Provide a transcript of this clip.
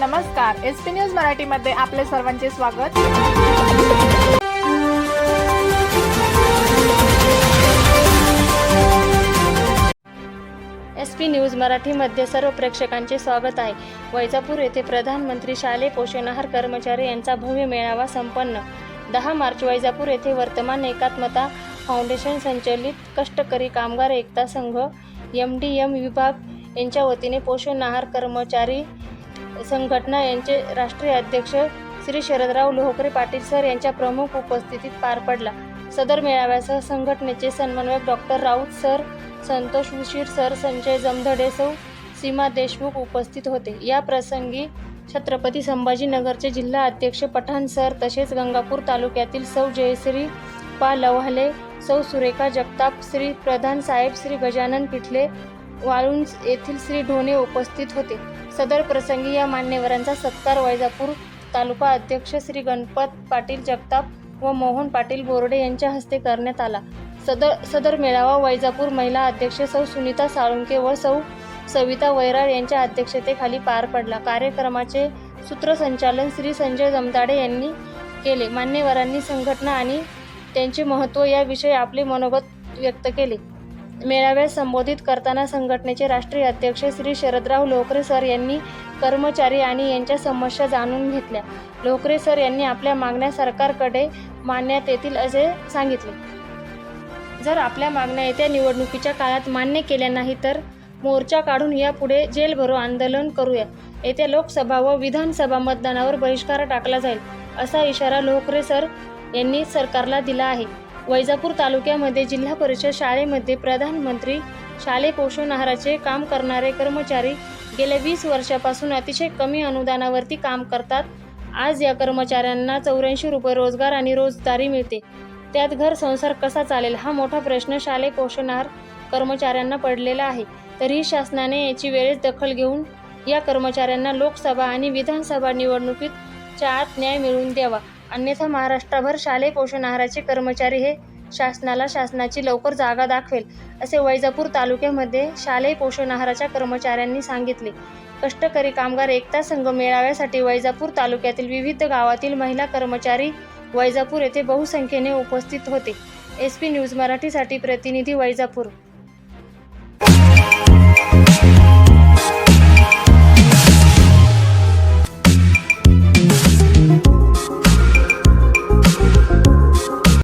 नमस्कार S P news मराठीमध्ये आपले सर्वांचे स्वागत. एस पी न्यूज मराठीमध्ये सर्व प्रेक्षकांचे स्वागत आहे. वैजापूर येथे प्रधानमंत्री शालेय पोषण आहार कर्मचारी यांचा भव्य मेळावा संपन्न. दहा मार्च वैजापूर येथे वर्तमान एकात्मता फाउंडेशन संचलित कष्टकरी कामगार एकता संघ एम डी एम विभाग यांच्या वतीने पोषण आहार कर्मचारी संघटना यांचे राष्ट्रीय अध्यक्ष श्री शरदराव लोहकरे पाटील सर यांच्या प्रमुख उपस्थितीत पार पडला. सदर मेळाव्यासह संघटनेचे समन्वयक डॉक्टर राऊत सर संतोष उशीर सर संजय जमधडे सौ सीमा देशमुख उपस्थित होते. या प्रसंगी छत्रपती संभाजीनगरचे जिल्हा अध्यक्ष पठाण सर तसेच गंगापूर तालुक्यातील सौ जयश्री पा लवाले सौ सुरेखा जगताप श्री प्रधान साहेब श्री गजानन पिठले वाळुंज येथील श्री ढोणे उपस्थित होते. सदर प्रसंगी या मान्यवरांचा सत्कार वैजापूर तालुका अध्यक्ष श्री गणपत पाटील जगताप व मोहन पाटील बोर्डे यांच्या हस्ते करण्यात आला. सदर सदर मेळावा वैजापूर महिला अध्यक्ष सौ सुनीता साळुंके व सौ सविता वैराळ यांच्या अध्यक्षतेखाली पार पडला. कार्यक्रमाचे सूत्रसंचालन श्री संजय जमताडे यांनी केले. मान्यवरांनी संघटना आणि त्यांचे महत्त्व याविषयी आपले मनोगत व्यक्त केले. मेळाव्यास संबोधित करताना संघटनेचे राष्ट्रीय अध्यक्ष श्री शरदराव लोकरे सर यांनी कर्मचारी आणि यांच्या समस्या जाणून घेतल्या. लोकरे सर यांनी आपल्या मागण्या सरकारकडे मानण्यात येतील असे सांगितले. जर आपल्या मागण्या येत्या निवडणुकीच्या काळात मान्य केल्या नाही तर मोर्चा काढून यापुढे जेल भरो आंदोलन करूया. येत्या लोकसभा व विधानसभा मतदानावर बहिष्कार टाकला जाईल असा इशारा लोकरे सर यांनी सरकारला दिला आहे. वैजापूर तालुक्यामध्ये जिल्हा परिषद शाळेमध्ये प्रधानमंत्री शालेय पोषण आहाराचे काम करणारे कर्मचारी गेल्या वीस वर्षापासून अतिशय कमी अनुदानावरती काम करतात. आज या कर्मचाऱ्यांना चौऱ्याऐंशी रुपये रोजगार आणि रोजदारी मिळते. त्यात घर संसार कसा चालेल हा मोठा प्रश्न शालेय पोषण आहार कर्मचाऱ्यांना पडलेला आहे. तरीही शासनाने याची वेळेस दखल घेऊन या कर्मचाऱ्यांना लोकसभा आणि विधानसभा निवडणुकीत आत न्याय मिळवून द्यावा. अन्यथा महाराष्ट्रभर शालेय पोषण आहाराचे कर्मचारी हे शासनाला शासनाची लवकर जागा दाखवेल असे वैजापूर तालुक्यामध्ये शालेय पोषण आहाराच्या कर्मचाऱ्यांनी सांगितले. कष्टकरी कामगार एकता संघ मेळाव्यासाठी वैजापूर तालुक्यातील विविध गावातील महिला कर्मचारी वैजापूर येथे बहुसंख्येने उपस्थित होते. एस पी न्यूज मराठीसाठी प्रतिनिधी वैजापूर.